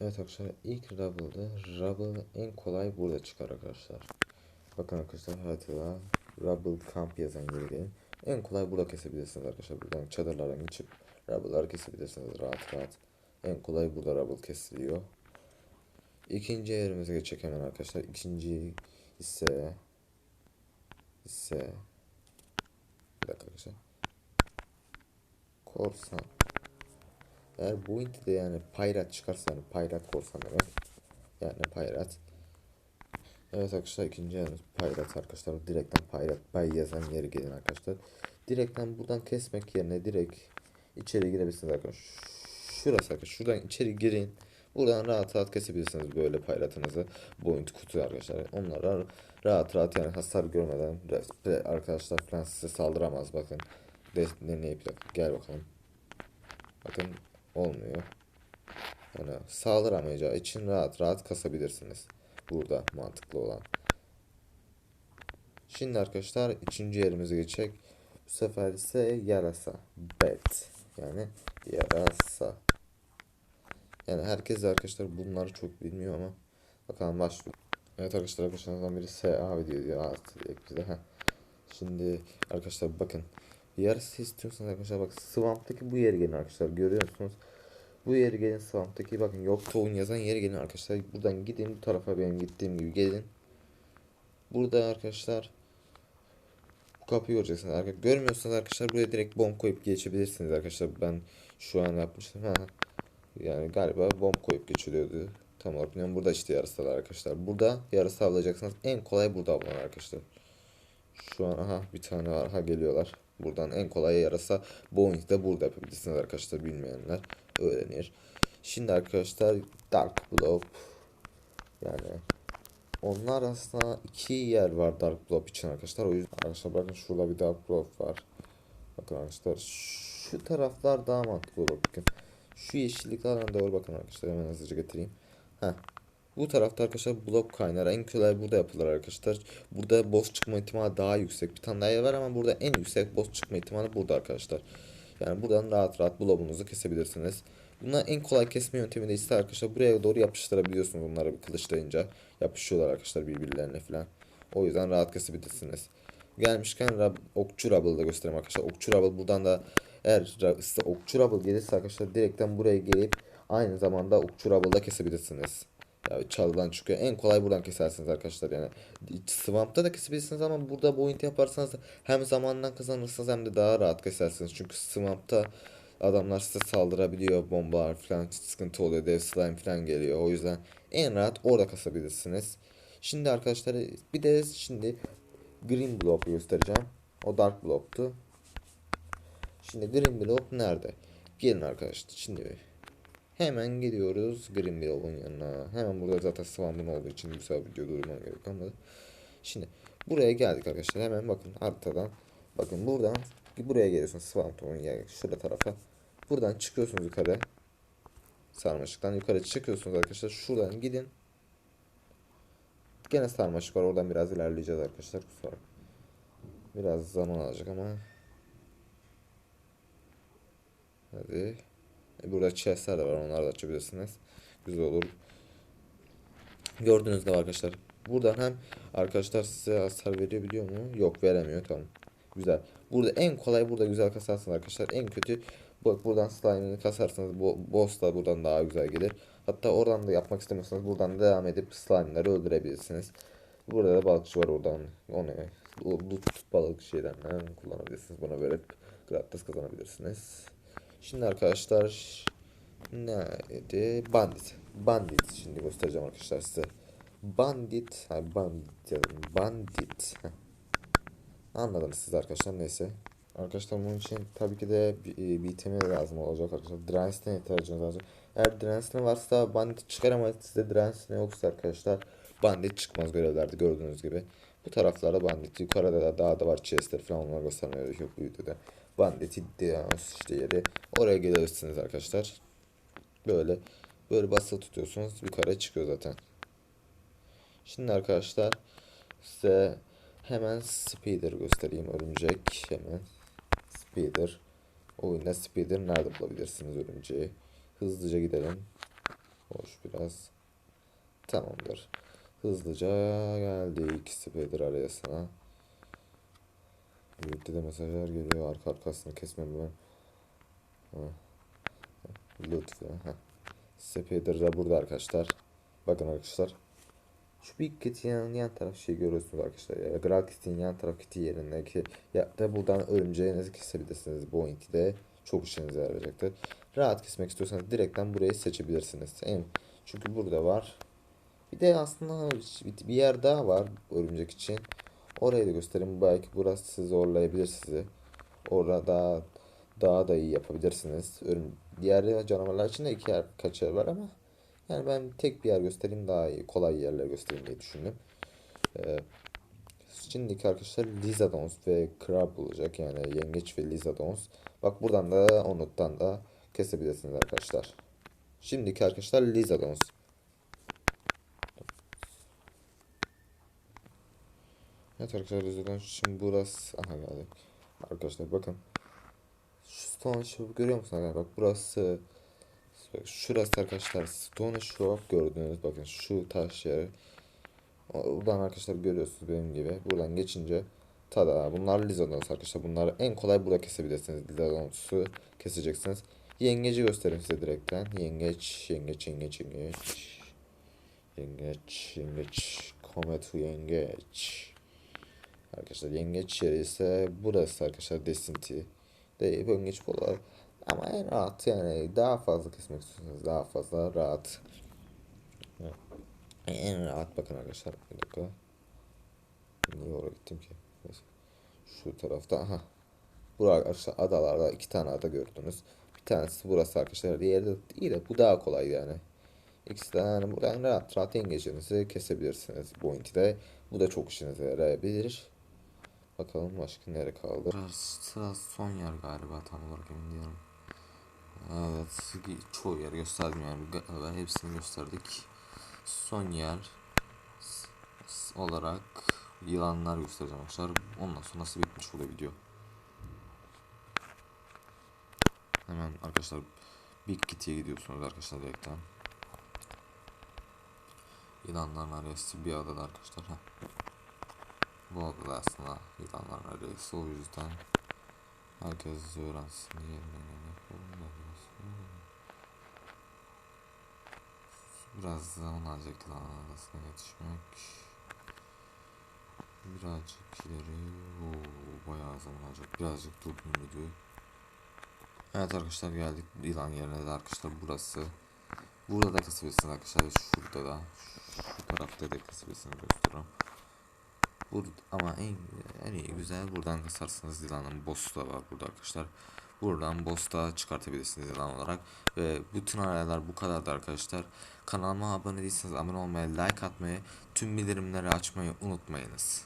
Evet arkadaşlar ilk Rubble'da Rubble en kolay burada çıkar arkadaşlar. Bakın arkadaşlar haritada Rubble Camp yazan yere gelin. En kolay burada kesebilirsiniz arkadaşlar. Buradan çadırlardan geçip Rubble'ları kesebilirsiniz rahat rahat. En kolay burada Rubble kesiliyor. İkinci yerimize geçecek hemen arkadaşlar. İkinci ise ise bir dakika arkadaşlar. Korsan. Eğer bu de yani Pirate çıkarsa yani Pirate korsan demek. Yani Pirate. Evet arkadaşlar ikinci yerimiz Pirate arkadaşlar. Direkten Pirate Bay yazan yere gelin arkadaşlar. Direkten buradan kesmek yerine direkt içeri girebilirsiniz arkadaşlar. Şurası arkadaşlar. Şuradan içeri girin. Buradan rahat rahat kesebilirsiniz böyle paylatınızı. Boyut kutu arkadaşlar. Onlara rahat rahat yani hasar görmeden arkadaşlar falan size saldıramaz bakın. Deneyip gel bakalım. Bakın olmuyor. Yani saldıramayacağı için rahat rahat kasabilirsiniz. Burada mantıklı olan. Şimdi arkadaşlar üçüncü yerimize geçecek. Bu sefer ise yarasa. Bet. Yani yarasa. Yani herkes arkadaşlar bunları çok bilmiyor ama bakalım başlıyor. Evet arkadaşlar arkadaşlarımızdan biri SA video diyor. Artı bize. Heh. Şimdi arkadaşlar bakın. Yarısı istiyorsanız arkadaşlar bak Swamp'taki bu yeri gelin arkadaşlar görüyorsunuz. Bu yeri gelin Swamp'taki bakın yok tohum yazan yeri gelin arkadaşlar. Buradan gidin bu tarafa benim gittiğim gibi gelin. Burada arkadaşlar bu kapıyı göreceksiniz. Arkadaşlar, görmüyorsanız arkadaşlar buraya direkt bomb koyup geçebilirsiniz arkadaşlar. Ben şu an yapmıştım. Ha. Yani galiba bomb koyup geçiliyordu. Tam olarak bilmiyorum. Burada işte yarısalar arkadaşlar. Burada yarısı avlayacaksınız. En kolay burada avlanır arkadaşlar. Şu an aha bir tane var. Ha geliyorlar. Buradan en kolay yarasa Boeing de burada yapabilirsiniz arkadaşlar bilmeyenler öğrenir. Şimdi arkadaşlar Dark Blob yani onlar aslında iki yer var Dark Blob için arkadaşlar. O yüzden arkadaşlar bakın şurada bir Dark Blob var. Bakın arkadaşlar şu taraflar daha mantıklı olur. Bakın şu yeşilliklerden doğru bakın arkadaşlar hemen hızlıca getireyim. Heh. Bu tarafta arkadaşlar blok kaynar. En kolay burada yapılır arkadaşlar. Burada boss çıkma ihtimali daha yüksek. Bir tane daha yer var ama burada en yüksek boss çıkma ihtimali burada arkadaşlar. Yani buradan rahat rahat blobunuzu kesebilirsiniz. Bunlar en kolay kesme yöntemi de ise arkadaşlar buraya doğru yapıştırabiliyorsunuz bunları bir kılıçlayınca. Yapışıyorlar arkadaşlar birbirlerine falan. O yüzden rahat kesebilirsiniz. Gelmişken rab, okçu Rubble'ı da göstereyim arkadaşlar. Okçu Rubble buradan da eğer size okçu Rubble gelirse arkadaşlar direkten buraya gelip aynı zamanda okçu Rubble'da kesebilirsiniz. Yani çalıdan çıkıyor. En kolay buradan kesersiniz arkadaşlar yani. Swamp'ta da kesebilirsiniz ama burada point yaparsanız hem zamandan kazanırsınız hem de daha rahat kesersiniz. Çünkü Swamp'ta adamlar size saldırabiliyor. Bombalar falan sıkıntı oluyor. Dev slime falan geliyor. O yüzden en rahat orada kasabilirsiniz. Şimdi arkadaşlar bir de şimdi Green Block göstereceğim. O Dark Block'tu. Şimdi Green Block nerede? Gelin arkadaşlar. Şimdi Hemen gidiyoruz Greenville'ın yanına. Hemen burada zaten Swamp'ın olduğu için güzel video durmam gerek ama. Şimdi buraya geldik arkadaşlar. Hemen bakın haritadan. Bakın buradan buraya geliyorsunuz Swamp'ın yani şurada tarafa. Buradan çıkıyorsunuz yukarı. Sarmaşıktan yukarı çıkıyorsunuz arkadaşlar. Şuradan gidin. Gene sarmaşık var. Oradan biraz ilerleyeceğiz arkadaşlar. Kusura Biraz zaman alacak ama. Hadi. E, burada chestler de var. Onları da açabilirsiniz. Güzel olur. Gördüğünüz gibi arkadaşlar. Buradan hem arkadaşlar size hasar veriyor biliyor mu? Yok veremiyor. Tamam. Güzel. Burada en kolay burada güzel kasarsınız arkadaşlar. En kötü bak buradan slime'ını kasarsanız bo boss da buradan daha güzel gelir. Hatta oradan da yapmak istemiyorsanız buradan devam edip slime'ları öldürebilirsiniz. Burada da balıkçı var oradan. Onu o balık şeyden kullanabilirsiniz. Buna verip gratis kazanabilirsiniz. Şimdi arkadaşlar neydi? Bandit. Bandit şimdi göstereceğim arkadaşlar size. Bandit, ha bandit. Bandit. Anladınız siz arkadaşlar neyse. Arkadaşlar bunun için tabii ki de bir, e, bir item'e lazım olacak arkadaşlar. Drans'ten ihtiyacınız olacak. Eğer Drans'ten varsa bandit çıkar ama size Drans'ten yoksa arkadaşlar bandit çıkmaz görevlerde gördüğünüz gibi. Bu taraflarda bandit yukarıda da daha da var chestler falan onları göstermeye yok bu videoda. Bandit iddiamız işte yeri. Oraya gelirsiniz arkadaşlar. Böyle böyle basılı tutuyorsunuz. Yukarı çıkıyor zaten. Şimdi arkadaşlar size hemen speeder göstereyim örümcek. Hemen speeder. Oyunda speeder nerede bulabilirsiniz örümceği? Hızlıca gidelim. Hoş biraz. Tamamdır. Hızlıca geldi. İkisi Bedir Büyükte de mesajlar geliyor. Arka arkasını kesmem ben. Ha. Lütfen. Ha. Sepedir de burada arkadaşlar. Bakın arkadaşlar. Şu Big Kit'in yan, yan taraf şey görüyorsunuz arkadaşlar. Ya, Gral Kit'in yan taraf Kit'i yerindeki ya da buradan örümceğinizi kesebilirsiniz. Bu de çok işinize yarayacaktır. Rahat kesmek istiyorsanız direkten burayı seçebilirsiniz. En, çünkü burada var. Bir de aslında bir yer daha var örümcek için. Orayı da göstereyim. Belki burası zorlayabilir sizi. Orada daha da iyi yapabilirsiniz. Örüm diğer canavarlar için de iki yer kaç var ama yani ben tek bir yer göstereyim daha iyi. Kolay yerler göstereyim diye düşündüm. Ee, şimdiki arkadaşlar Lizardons ve Crab olacak. Yani yengeç ve Lizardons. Bak buradan da Onut'tan da kesebilirsiniz arkadaşlar. Şimdiki arkadaşlar Lizardons. Evet arkadaşlar Lizardons şimdi burası aha geldik. Arkadaşlar bakın. Stone shop görüyor musunuz? Bak burası şurası arkadaşlar Stone Shop gördüğünüz bakın şu taş yeri. Buradan arkadaşlar görüyorsunuz benim gibi. Buradan geçince tada bunlar Lizardons arkadaşlar. Bunları en kolay burada kesebilirsiniz. Lizardons'u keseceksiniz. Yengeci göstereyim size direkten. Yengeç, yengeç, yengeç, yengeç. Yengeç, yengeç. Kometu yengeç. Arkadaşlar yengeç yeri ise burası arkadaşlar Desinti. De yengeç olarak ama en rahat yani daha fazla kesmek istiyorsanız daha fazla rahat. En rahat bakın arkadaşlar. Bir dakika. Niye oraya gittim ki? Şu tarafta aha. Burada arkadaşlar adalarda iki tane ada gördünüz. Bir tanesi burası arkadaşlar. Diğeri de iyi de bu daha kolay yani. İkisi de yani buradan rahat rahat yengeçlerinizi kesebilirsiniz bu de. Bu da çok işinize yarayabilir. Bakalım başka nere kaldı? Burası son yer galiba tam olarak emin değilim. Evet, çoğu yer gösterdim yani hepsini gösterdik. Son yer olarak yılanlar göstereceğim arkadaşlar. Ondan sonra nasıl bitmiş oluyor video. Hemen arkadaşlar Big Kitty'ye gidiyorsunuz arkadaşlar direkten. Yılanların arası bir adada arkadaşlar. Heh. Bu adada aslında yılanların arası o yüzden herkes öğrensin diye. Biraz zaman alacak lan arasına yetişmek. Birazcık ileri. Oo, bayağı zaman alacak. Birazcık durdum videoyu. Evet arkadaşlar geldik yılan yerine de arkadaşlar burası. Burada da kasabilirsiniz arkadaşlar. Şurada da. Şu tarafta da kasabilirsiniz gösteriyorum. Burada, ama en, en iyi güzel buradan kasarsınız yılanın boss'u da var burada arkadaşlar. Buradan boss'ta çıkartabilirsiniz yılan olarak. Ve bütün arayalar bu kadardı arkadaşlar. Kanalıma abone değilseniz abone olmayı, like atmayı, tüm bildirimleri açmayı unutmayınız.